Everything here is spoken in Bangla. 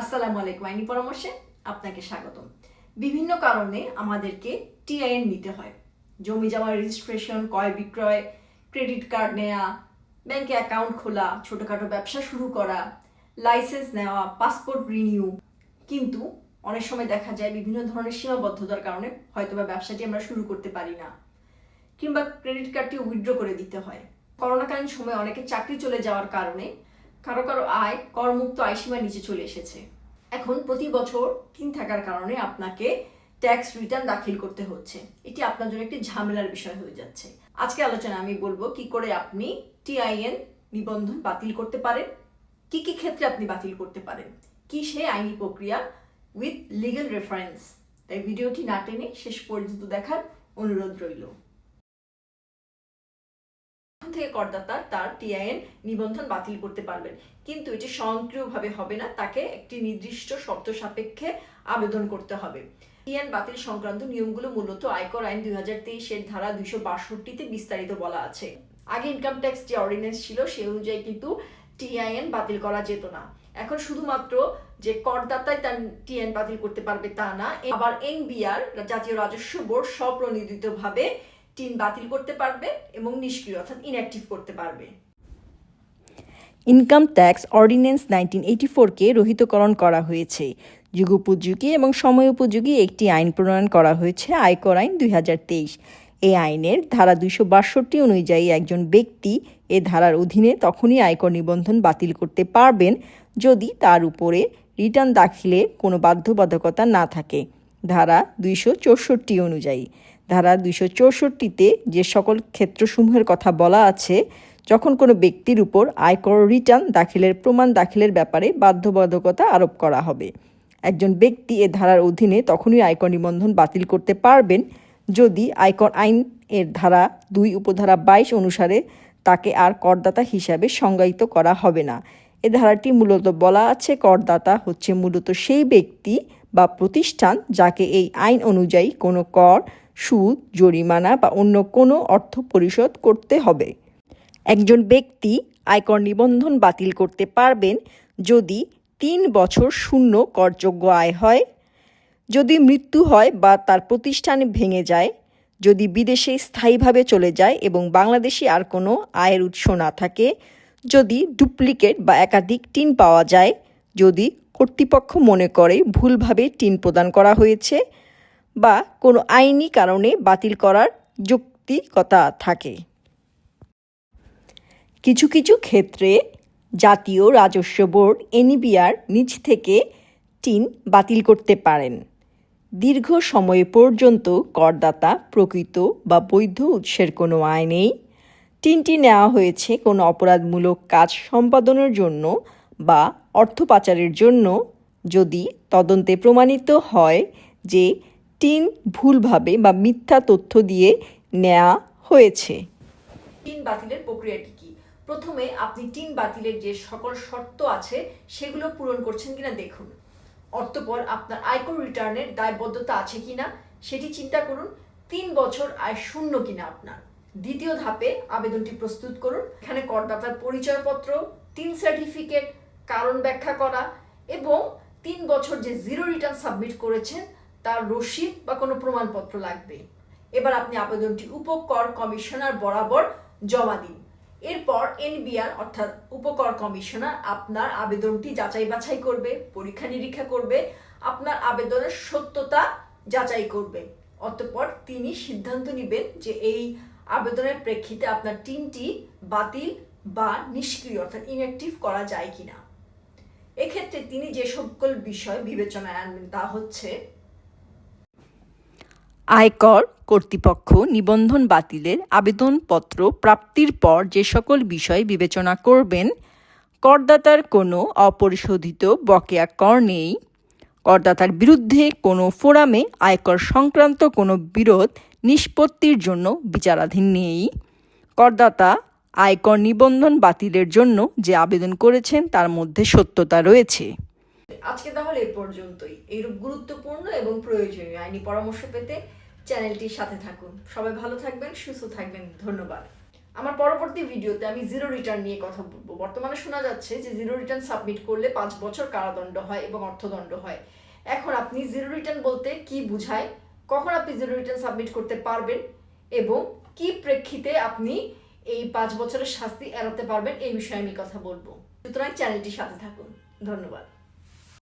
আসসালামু আলাইকুম, আইনি পরামর্শে আপনাকে স্বাগতম। বিভিন্ন কারণে আমাদেরকে টিআইএন নিতে হয়। জমি জমা রেজিস্ট্রেশন ক্রয় বিক্রয় ক্রেডিট কার্ড নেওয়া ব্যাংকে অ্যাকাউন্ট খোলা, ছোটোখাটো ব্যবসা শুরু করা লাইসেন্স নেওয়া পাসপোর্ট রিনিউ কিন্তু অনেক সময় দেখা যায় বিভিন্ন ধরনের সীমাবদ্ধতার কারণে হয়তোবা ব্যবসাটি আমরা শুরু করতে পারি না, কিংবা ক্রেডিট কার্ডটি উইথড্র করে দিতে হয়। করোনাকালীন সময়ে অনেকে চাকরি চলে যাওয়ার কারণে কারও কারও আয়, করমুক্ত আয়সীমার নিচে চলে এসেছে। এখন প্রতি বছর তিন থাকার কারণে আপনাকে ট্যাক্স রিটার্ন দাখিল করতে হচ্ছে। এটি আপনার জন্য একটি ঝামেলার বিষয় হয়ে যাচ্ছে। আজকে আলোচনা আমি বলব কি করে আপনি টিআইএন নিবন্ধন বাতিল করতে পারেন, কি কি ক্ষেত্রে আপনি বাতিল করতে পারেন, কি সে আইনি প্রক্রিয়া উইথ লিগ্যাল রেফারেন্স তাই ভিডিওটি না টেনে শেষ পর্যন্ত দেখার অনুরোধ রইল। থেকে করদাতা তার টিআইএন নিবন্ধন বাতিল করতে পারবেন। কিন্তু এটি স্বয়ংক্রিয়ভাবে হবে না, তাকে একটি নির্দিষ্ট শর্ত সাপেক্ষে আবেদন করতে হবে। টিআইএন বাতিল সংক্রান্ত নিয়মগুলো মূলত আয়কর আইন দুই হাজার তেইশের ধারা দুইশো বাষট্টিতে বিস্তারিত বলা আছে। আগে ইনকাম ট্যাক্স যে অর্ডিন্যান্স ছিল সেই অনুযায়ী কিন্তু টিআইএন বাতিল করা যেত না। এখন শুধুমাত্র যে করদাতাই তার টিএন বাতিল করতে পারবে তা না আবার এনবিআর, জাতীয় রাজস্ব বোর্ড স্বপ্রণোদিতভাবে টিন বাতিল করতে পারবে এবং নিষ্ক্রিয় অর্থাৎ ইনঅ্যাক্টিভ করতে পারবে। Income tax ordinance nineteen eighty ফোরকে রহিতকরণ করা হয়েছে। যুগোপযোগী এবং সময়োপযোগী একটি আইন প্রণয়ন করা হয়েছে আয়কর আইন দুই হাজার তেইশ। এই আইনের ধারা দুইশো বাষট্টি অনুযায়ী একজন ব্যক্তি এ ধারার অধীনে তখনই আয়কর নিবন্ধন বাতিল করতে পারবেন যদি তার উপরে রিটার্ন দাখিলে কোনো বাধ্যবাধকতা না থাকে। ধারা দুইশো চৌষট্টি অনুযায়ী। ধারা দুইশো চৌষট্টিতে যে সকল ক্ষেত্রসমূহের কথা বলা আছে, যখন কোনো ব্যক্তির উপর আয়কর রিটার্ন দাখিলের প্রমাণ দাখিলের ব্যাপারে বাধ্যবাধকতা আরোপ করা হবে। একজন ব্যক্তি এ ধারার অধীনে তখনই আয়কর নিবন্ধন বাতিল করতে পারবেন যদি আয়কর আইন এর ধারা দুই উপধারা বাইশ অনুসারে তাকে আর করদাতা হিসাবে সংজ্ঞায়িত করা হবে না। এ ধারাটি মূলত বলা আছে, করদাতা হচ্ছে মূলত সেই ব্যক্তি বা প্রতিষ্ঠান যাকে এই আইন অনুযায়ী কোনো কর সুদ, জরিমানা বা অন্য কোনো অর্থ পরিশোধ করতে হবে। একজন ব্যক্তি আয়কর নিবন্ধন বাতিল করতে পারবেন যদি তিন বছর শূন্য করযোগ্য আয় হয়, যদি মৃত্যু হয় বা তার প্রতিষ্ঠান ভেঙে যায়, যদি বিদেশে স্থায়ীভাবে চলে যায় এবং বাংলাদেশে আর কোনো আয়ের উৎস না থাকে, যদি ডুপ্লিকেট বা একাধিক টিন পাওয়া যায়, যদি কর্তৃপক্ষ মনে করে ভুলভাবে টিন প্রদান করা হয়েছে বা কোনো আইনি কারণে বাতিল করার যৌক্তিকতা থাকে। কিছু কিছু ক্ষেত্রে জাতীয় রাজস্ব বোর্ড এনবিআর নিজ থেকে টিন বাতিল করতে পারেন। দীর্ঘ সময় পর্যন্ত করদাতা প্রকৃত বা বৈধ উৎসের কোনো আয় নেই। টিনটি নেওয়া হয়েছে কোনো অপরাধমূলক কাজ সম্পাদনের জন্য বা অর্থ পাচারের জন্য। যদি তদন্তে প্রমাণিত হয় যে টিন ভুলভাবে বা মিথ্যা তথ্য দিয়ে নেওয়া হয়েছে। টিন বাতিলের প্রক্রিয়াটি কি প্রথমে আপনি টিন বাতিলের যে সকল শর্ত আছে, সেগুলো পূরণ করছেন কিনা দেখুন। অর্থপর আপনার আয়কর রিটার্নের দায়বদ্ধতা আছে কিনা, সেটি চিন্তা করুন। তিন বছর আয় শূন্য কিনা আপনার। দ্বিতীয় ধাপে আবেদনটি প্রস্তুত করুন। এখানে করদাতার পরিচয়পত্র, তিন সার্টিফিকেট, কারণ ব্যাখ্যা করা এবং তিন বছর যে জিরো রিটার্ন সাবমিট করেছেন তার রসিদ বা কোনো প্রমাণপত্র লাগবে। এবার আপনি আবেদনটি উপকর কমিশনার বরাবর জমা দিন। এরপর এনবিআর অর্থাৎ উপকর কমিশনার আপনার আবেদনটি যাচাই বাছাই করবে, পরীক্ষা নিরীক্ষা করবে, আপনার আবেদনের সত্যতা যাচাই করবে। অতঃপর তিনি সিদ্ধান্ত নেবেন যে এই আবেদনের প্রেক্ষিতে আপনার টিমটি বাতিল বা নিষ্ক্রিয় অর্থাৎ ইনঅ্যাক্টিভ করা যায় কিনা। এক্ষেত্রে তিনি যে সকল বিষয় বিবেচনায় আনবেন তা হচ্ছে আয়কর কর্তৃপক্ষ নিবন্ধন বাতিলের আবেদনপত্র প্রাপ্তির পর যে সকল বিষয় বিবেচনা করবেন, করদাতার কোনো অপরিশোধিত বকেয়া কর নেই। করদাতার বিরুদ্ধে কোনো ফোরামে আয়কর সংক্রান্ত কোনো বিরোধ নিষ্পত্তির জন্য বিচারাধীন নেই। করদাতা আয়কর নিবন্ধন বাতিলের জন্য যে আবেদন করেছেন তার মধ্যে সত্যতা রয়েছে। আজকে তাহলে এ পর্যন্তই। এইরূপ গুরুত্বপূর্ণ এবং প্রয়োজনীয় আইনি পরামর্শ পেতে চ্যানেলটির সাথে থাকুন। সবাই ভালো থাকবেন, সুস্থ থাকবেন, ধন্যবাদ। আমার পরবর্তী ভিডিওতে আমি জিরো রিটার্ন নিয়ে কথা বলব। বর্তমানে শোনা যাচ্ছে যে জিরো রিটার্ন সাবমিট করলে পাঁচ বছর কারাদণ্ড হয় এবং অর্থদণ্ড হয়। এখন আপনি জিরো রিটার্ন বলতে কি বুঝায়, কখন আপনি জিরো রিটার্ন সাবমিট করতে পারবেন এবং কি প্রেক্ষিতে আপনি এই পাঁচ বছরের শাস্তি এড়াতে পারবেন, এই বিষয়ে আমি কথা বলব। সুতরাং চ্যানেলটির সাথে থাকুন। ধন্যবাদ।